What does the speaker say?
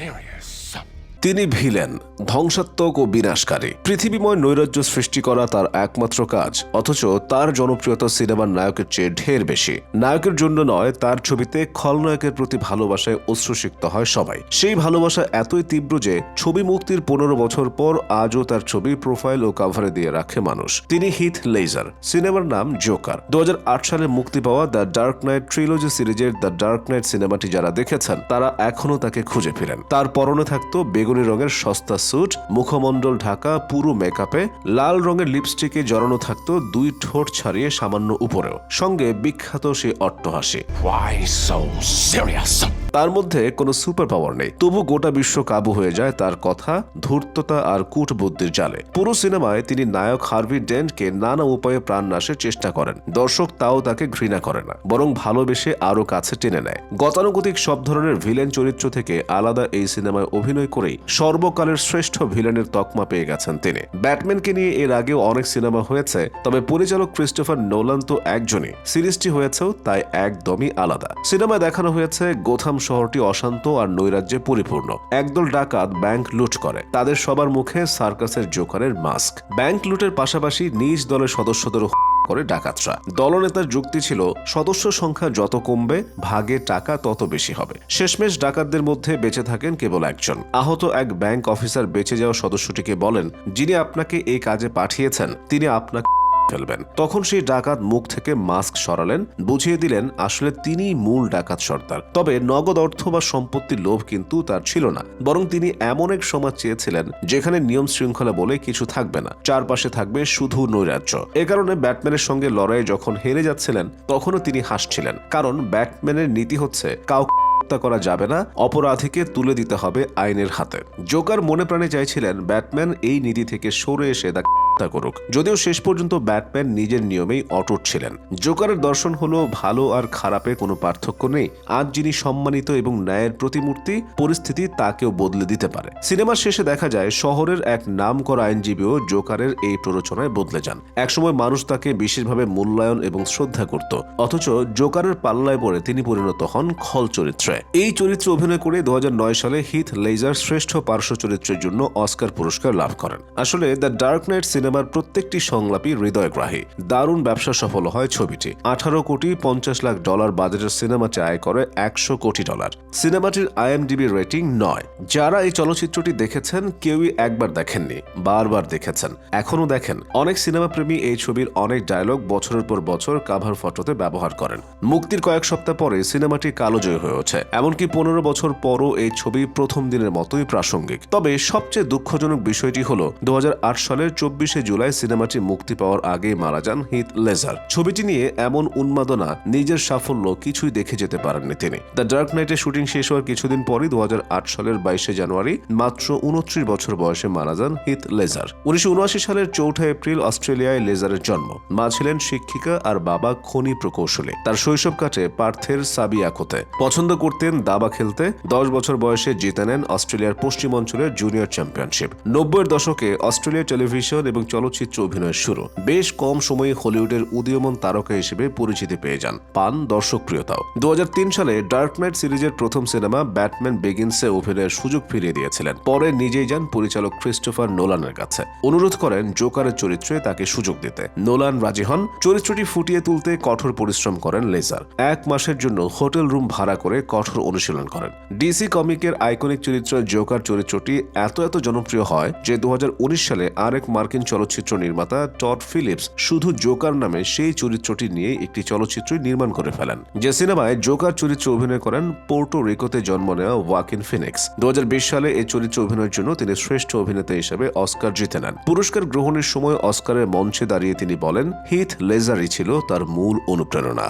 serious. তিনি villain, ধ্বংসাত্মক ও বিনাশকারী। পৃথিবীময় নৈরাজ্য সৃষ্টি করা তার একমাত্র কাজ, অথচ তার জনপ্রিয়তা সিনেমার নায়কের চেয়ে ঢের বেশি। নায়কের জন্য নয়, তার ছবিতে খলনায়কের প্রতি ভালোবাসায় অশ্রুসিক্ত হয় সবাই। সেই ভালোবাসা এতই তীব্র যে ছবি মুক্তির পনেরো বছর পর আজও তার ছবি প্রোফাইল ও কাভারে দিয়ে রাখে মানুষ। তিনি হিথ লেজার, সিনেমার নাম জোকার। দু হাজার আট সালে মুক্তি পাওয়া দ্য ডার্ক নাইট ট্রিলজি সিরিজের দ্য ডার্ক নাইট সিনেমাটি যারা দেখেছেন, তারা এখনও তাকে খুঁজে ফিরেন। তার পরনে থাকতো বেগুনি রঙের সস্তা স্যুট, মুখমণ্ডল ঢাকা, পুরো মেকআপে। লাল রঙের লিপস্টিকে জড়ানো থাকতো দুই ঠোঁট ছাড়িয়ে সামান্য উপরেও। সঙ্গে বিখ্যাত সে অট্টহাসি? তার মধ্যে কোনো সুপার পাওয়ার নেই। তবু গোটা বিশ্ব কাবু হয়ে যায় তার কথা, ধূর্ততা আর কূটবুদ্ধির জালে। পুরো সিনেমায় তিনি নায়ক হার্ভি ডেন্টকে নানা উপায়ে প্রাণ নাশের চেষ্টা করেন। দর্শক তাও তাকে ঘৃণা করে না, বরং ভালোবেসে আরও কাছে টেনে নেয়। গতানুগতিক সব ধরনের ভিলেন চরিত্র থেকে আলাদা এই সিনেমায় অভিনয় করেই সর্বকালের শ্রেষ্ঠ ভিলেনের তকমা পেয়ে গেছেন তিনি। ব্যাটম্যানকে নিয়ে এর আগেও অনেক সিনেমা হয়েছে, তবে পরিচালক ক্রিস্টোফার নোলান তো একজনই। সিরিজটি হয়েছেও তাই একদমই আলাদা। সিনেমায় দেখানো হয়েছে গোথাম শহরটি অশান্ত আর নৈরাজ্যে পরিপূর্ণ। একদল ডাকাত ব্যাংক লুট করে। তাদের সবার মুখে সার্কাসের জোকারের মাস্ক। ব্যাংক লুটের পাশাপাশি নিজ দলের সদস্যদের করে ডাকাতরা। দলনেতার যুক্তি ছিল, সদস্য সংখ্যা যত কমবে, ভাগে টাকা তত বেশি হবে। শেষমেশ ডাকাতদের মধ্যে বেঁচে থাকেন কেবল একজন। আহত এক ব্যাংক অফিসার বেঁচে যাওয়া সদস্যটিকে বলেন, যিনি আপনাকে এই কাজে পাঠিয়েছেন, তিনি আপনাকে ফেলবেন। তখন সেই ডাকাত মুখ থেকে মাস্ক সরালেন, বুঝিয়ে দিলেন আসলে তিনিই মূল ডাকাত সর্দার। তবে নগদ অর্থ বা সম্পত্তির লোভ কিন্তু তার ছিল না, বরং তিনি এমন এক সমাজ চেয়েছিলেন যেখানে নিয়ম শৃঙ্খলা বলে কিছু থাকবে না। চারপাশে থাকবে শুধু নৈরাজ্য। এ কারণে ব্যাটম্যানের সঙ্গে লড়াইয়ে যখন হেরে যাচ্ছিলেন, তখনও তিনি হাসছিলেন। কারণ ব্যাটম্যানের নীতি হচ্ছে, কাউকে হত্যা করা যাবে না, অপরাধীকে তুলে দিতে হবে আইনের হাতে। জোকার মনে প্রাণে চাইছিলেন ব্যাটম্যান এই নীতি থেকে সরে এসে তাকে হত্যা করুক। যদিও শেষ পর্যন্ত ব্যাটম্যান নিজের নিয়মেই অটুট ছিলেন। জোকারের দর্শন হলো ভালো আর খারাপে কোনো পার্থক্য নেই। আজ যিনি সম্মানিত এবং ন্যায়ের প্রতিমূর্তি, পরিস্থিতি তাকেও বদলে দিতে পারে। সিনেমার শেষে দেখা যায়, শহরের এক নামকরা আইনজীবীও জোকারের এই প্ররোচনায় বদলে যান। একসময় মানুষ তাকে বিশেষভাবে মূল্যায়ন এবং শ্রদ্ধা করত। অথচ জোকারের পাল্লায় পড়ে তিনি পরিণত হন খল চরিত্রে। এই চরিত্রে অভিনয় করে দু হাজার নয় সালে হিথ লেজার শ্রেষ্ঠ পার্শ্ব চরিত্রের জন্য অস্কার পুরস্কার লাভ করেন। আসলে দ্য ডার্ক নাইট সিনেমার প্রত্যেকটি সংলাপই হৃদয়গ্রাহী। দারুণ ব্যবসা সফল হয় ছবিটি। আঠারো কোটি পঞ্চাশ লাখ ডলার বাজেটের সিনেমাটি আয় করে একশো কোটি ডলার। সিনেমাটির আইএমডিবি রেটিং নয়। যারা এই চলচ্চিত্রটি দেখেছেন, কেউই একবার দেখেননি, বারবার দেখেছেন, এখনও দেখেন। অনেক সিনেমা প্রেমী এই ছবির অনেক ডায়লগ বছরের পর বছর কাভার ফটোতে ব্যবহার করেন। মুক্তির কয়েক সপ্তাহ পরে সিনেমাটি কালোজয়ী হয়ে ওঠে। এমনকি পনেরো বছর পরও এই ছবি প্রথম দিনের মতোই প্রাসঙ্গিক। তবে সবচেয়ে দুঃখজনক বিষয়টি হল, দু হাজার আট সালের চব্বিশে জুলাই সিনেমাটি মুক্তি পাওয়ার আগেই মারা যান হিথ লেজার। ছবিটি নিয়ে এমন উন্মাদনা, নিজের সাফল্য কিছুই দেখে যেতে পারেননি তিনি। দ্য ডার্ক নাইটের শুটিং শেষ হওয়ার কিছুদিন পরই দু সালের বাইশে জানুয়ারি মাত্র উনত্রিশ বছর বয়সে মারা যান হিথ লেজার। উনিশশো সালের চৌঠা এপ্রিল অস্ট্রেলিয়ায় লেজারের জন্ম। মা ছিলেন শিক্ষিকা আর বাবা খনি প্রকৌশলী। তার শৈশব কাটে পার্থের সাবিয়াকোতে। পছন্দ করতেন দাবা খেলতে। দশ বছর বয়সে জিতে নেন অস্ট্রেলিয়ার পশ্চিম অঞ্চলের জুনিয়র চ্যাম্পিয়নশিপ। নব্বইয়ের দশকে অস্ট্রেলিয়া টেলিভিশন এবং চলচ্চিত্র অভিনয়ের শুরু। বেশ কম সময়ে হলিউডের উদীয়মান তারকা হিসেবে পরিচিতি পেয়ে যান পান দর্শক প্রিয়তাও দু সালে ডার্ক নাইট সিরিজের প্রথম সিনেমা ব্যাটম্যান বেগিনসে অভিনয়ের সুযোগ ফিরিয়ে দিয়েছিলেন। পরে নিজেই যান পরিচালক ক্রিস্টোফার নোলানের কাছে। অনুরোধ করেন জোকারের চরিত্রে তাকে সুযোগ দিতে। নোলান রাজি হন। চরিত্রটি ফুটিয়ে তুলতে কঠোর পরিশ্রম করেন লেজার। এক মাসের জন্য হোটেল রুম ভাড়া করে কঠোর অনুশীলন করেন। ডিসি কমিকের আইকনিক চরিত্র জোকার চরিত্রটি এত এত জনপ্রিয় হয় যে দু হাজার উনিশ সালে আরেক মার্কিন চলচ্চিত্র নির্মাতা টড ফিলিপস শুধু জোকার নামে সেই চরিত্রটি নিয়ে একটি চলচ্চিত্র নির্মাণ করে ফেলেন। যে সিনেমায় জোকার চরিত্রে অভিনয় করেন পোর্টো রিকোতে জন্ম নেওয়া ওয়াকিন ফিনিক্স। দু হাজার বিশ সালে এই চরিত্র অভিনয়ের জন্য তিনি শ্রেষ্ঠ অভিনেতা হিসেবে অস্কার জিতে নেন। পুরস্কার গ্রহণের সময় অস্কারের মঞ্চে দাঁড়িয়ে তিনি বলেন, হিথ লেজারই ছিল তার মূল অনুপ্রেরণা।